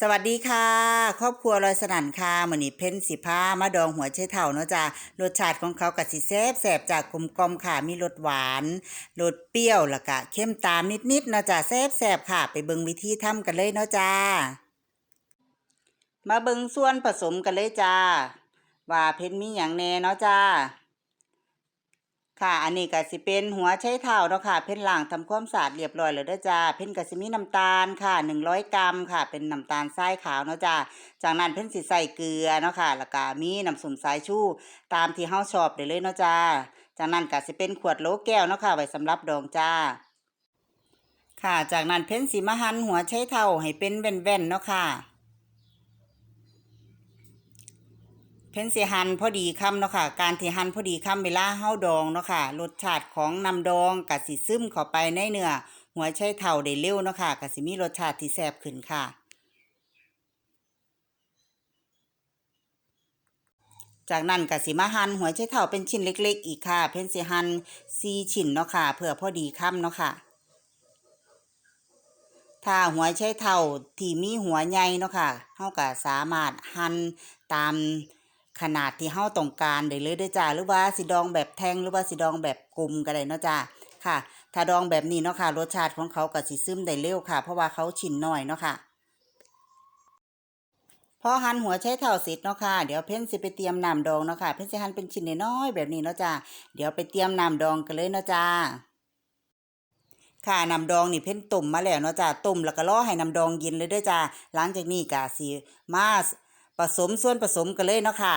สวัสดีค่ะ ครอบครัวลอยสนั่นค่ะมือนี้เพ้นสิพามาดองหัวไชเถ่าเนาะจ้ารสชาติของเขาก็สิแซบแซบจากกลมกลมค่ะ มีรสหวานรสเปรี้ยวแล้วก็เข้มตามนิดๆเนาะจ้าแซบแซบค่ะ ไปเบิ่งวิธีทำกันเลยเนาะจ้า มาเบิ่งส่วนผสมกันเลยจ้า ว่าเพ้นมีหยังแน่เนาะจ้า ค่ะ อันนี้ก็สิเป็นหัวไชเท้าเนาะค่ะ เพ่นล้างทำความสะอาดเรียบร้อยแล้วเด้อจ้า เพ่นก็สิมีน้ำตาลค่ะ 100 กรัมค่ะ เป็นน้ำตาลทรายขาวเนาะจ้า จากนั้นเพ่นสิใส่เกลือเนาะค่ะ แล้วก็มีน้ำส้มสายชูตามที่เฮาชอบได้เลยเนาะจ้า จากนั้นก็สิเป็นขวดโหลแก้วเนาะค่ะ ไว้สำหรับดองจ้าค่ะ จากนั้นเพ่นสิมาหั่นหัวไชเท้าให้เป็นแว่นๆเนาะค่ะ เพ้นสิหั่นพอดีคำเนาะค่ะ การที่หั่นพอดีคำเวลาเฮาดองเนาะค่ะรสชาติของน้ำดองก็สิซึมเข้าไปในเนื้อหัวไชเท้าได้เร็วเนาะค่ะก็สิมีรสชาติที่แซ่บขึ้นค่ะจากนั้นก็สิมาหั่นหัวไชเท้าเป็นชิ้นเล็ก ๆ อีกค่ะ เพ้นสิหั่น4ชิ้นเนาะค่ะ เพื่อพอดีคำเนาะค่ะ ถ้าหัวไชเท้าที่มีหัวใหญ่เนาะค่ะเฮาก็สามารถหั่นตาม ขนาดที่เฮาต้องการได้เลยด้อจ้าหรือว่าสิดองแบบแท่งหรือว่าสิดองแบบกลมก็ได้เนาะจ้าค่ะ ถ้าดองแบบนี้เนาะค่ะรสชาติของเขาก็สิซึมได้เร็วค่ะ เพราะว่าเขาชิ้นน้อยเนาะค่ะพอหั่นหัวไชเท้าเสร็จเนาะค่ะ เดี๋ยวเพ้นสิไปเตรียมน้ำดองเนาะค่ะ เพ้นสิหั่นเป็นชิ้นน้อยแบบนี้เนาะจ้าเดี๋ยวไปเตรียมน้ำดองกันเลยเนาะจ้าค่ะน้ำดองนี่เพิ่นต้มมาแล้วเนาะจ้าต้มแล้วก็รอให้น้ำดองเย็นเลยด้อจ้าหลังจากนี้ก็สิมา ผสมส่วนผสมกันเลยเนาะค่ะ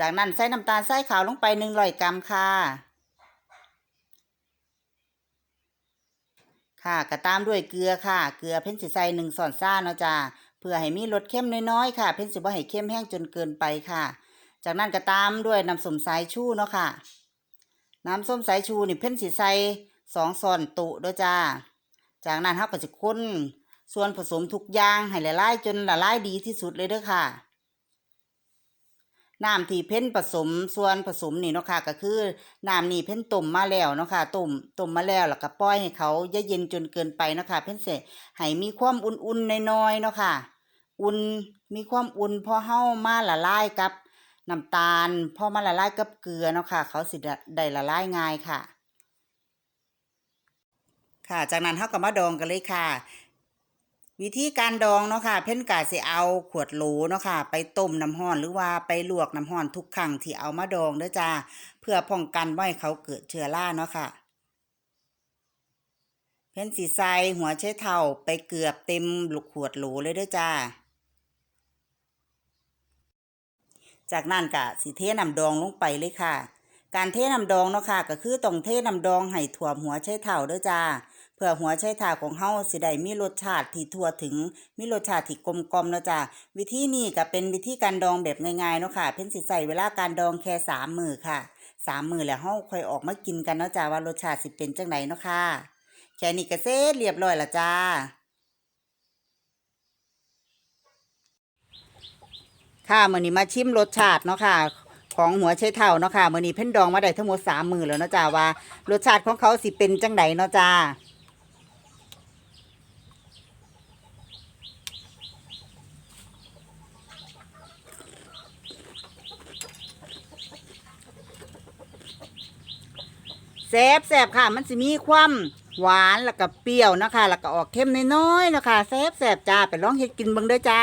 จากนั้นใส่น้ำตาลทรายขาวลงไป100กรัมค่ะ ค่ะก็ตามด้วยเกลือค่ะ เกลือเพิ่นสิใส่1ช้อนซ่าเนาะจ้าเพื่อให้มีรสเข้มน้อยๆค่ะ เพิ่นสิบ่ให้เข้มแห้งจนเกินไปค่ะ จากนั้นก็ตามด้วยน้ำส้มสายชูเนาะค่ะ น้ำส้มสายชูนี่เพิ่นสิใส่สองช้อนต๊ะเด้อจ้า จากนั้นเฮาก็จะคนส่วนผสมทุกอย่างให้ละลายจนละลายดีที่สุดเลยเด้อค่ะน้ำที่เพิ่นผสมส่วนผสมนี่เนาะค่ะก็คือน้ำนี่เพิ่นต้มมาแล้วเนาะค่ะต้มต้มมาแล้วแล้วก็ปล่อยให้เขาอย่าเย็นจนเกินไปเนาะค่ะเพิ่นสิให้มีความอุ่นๆน้อยๆเนาะค่ะ อุ่นมีความอุ่นพอเฮามาละลายกับน้ำตาลพอมาละลายกับเกลือเนาะค่ะ เขาสิได้ละลายง่ายค่ะ ค่ะ จากนั้นเฮาก็มาดองกันเลยค่ะ วิธีการดองเนาะค่ะ เพ่นก็สิเอาขวดโหลเนาะค่ะ ไปต้มน้ำร้อนหรือว่าไปลวกน้ำร้อนทุกครั้งที่เอามาดองเด้อจ้าเพื่อป้องกันบ่ให้เขาเกิดเชื้อราเนาะค่ะเพ่นสิใสหัวไชเท้าไปเกือบเต็มลูกขวดโหลเลยเด้อจ้า จากนั้นก็สิเทน้ำดองลงไปเลยค่ะ การเทน้ำดองเนาะค่ะ ก็คือต้องเทน้ำดองให้ท่วมหัวไชเท้าเด้อจ้า เพื่อหัวไชเท้าของเฮาสิได้มีรสชาติที่ทั่วถึง มีรสชาติที่กลมกลมเนาะจ้าวิธีนี้ก็เป็นวิธีการดองแบบง่ายๆเนาะค่ะ เพิ่นสิใช้เวลาการดองแค่สามมือค่ะสามมือแล้วเฮาค่อยออกมากินกันเนาะจ้าว่ารสชาติสิเป็นจังไดเนาะค่ะแค่นี้ก็เสร็จเรียบร้อยละจ้าค่ะมื้อนี้มาชิมรสชาติเนาะค่ะของหัวไชเท้าเนาะค่ะมื้อนี้เพิ่นดองมาได้ทั้งหมด3มื้อแล้วเนาะจ้าว่า รสชาติของเขาสิเป็นจังไดเนาะจ้า แซ่บแซ่บค่ะ มันสิมีความหวานแล้วก็เปรี้ยวนะคะแล้วก็ออกเค็มน้อยๆนะคะแซ่บแซ่บจ้าไปลองเฮ็ดกินเบิ่งเด้อจ้า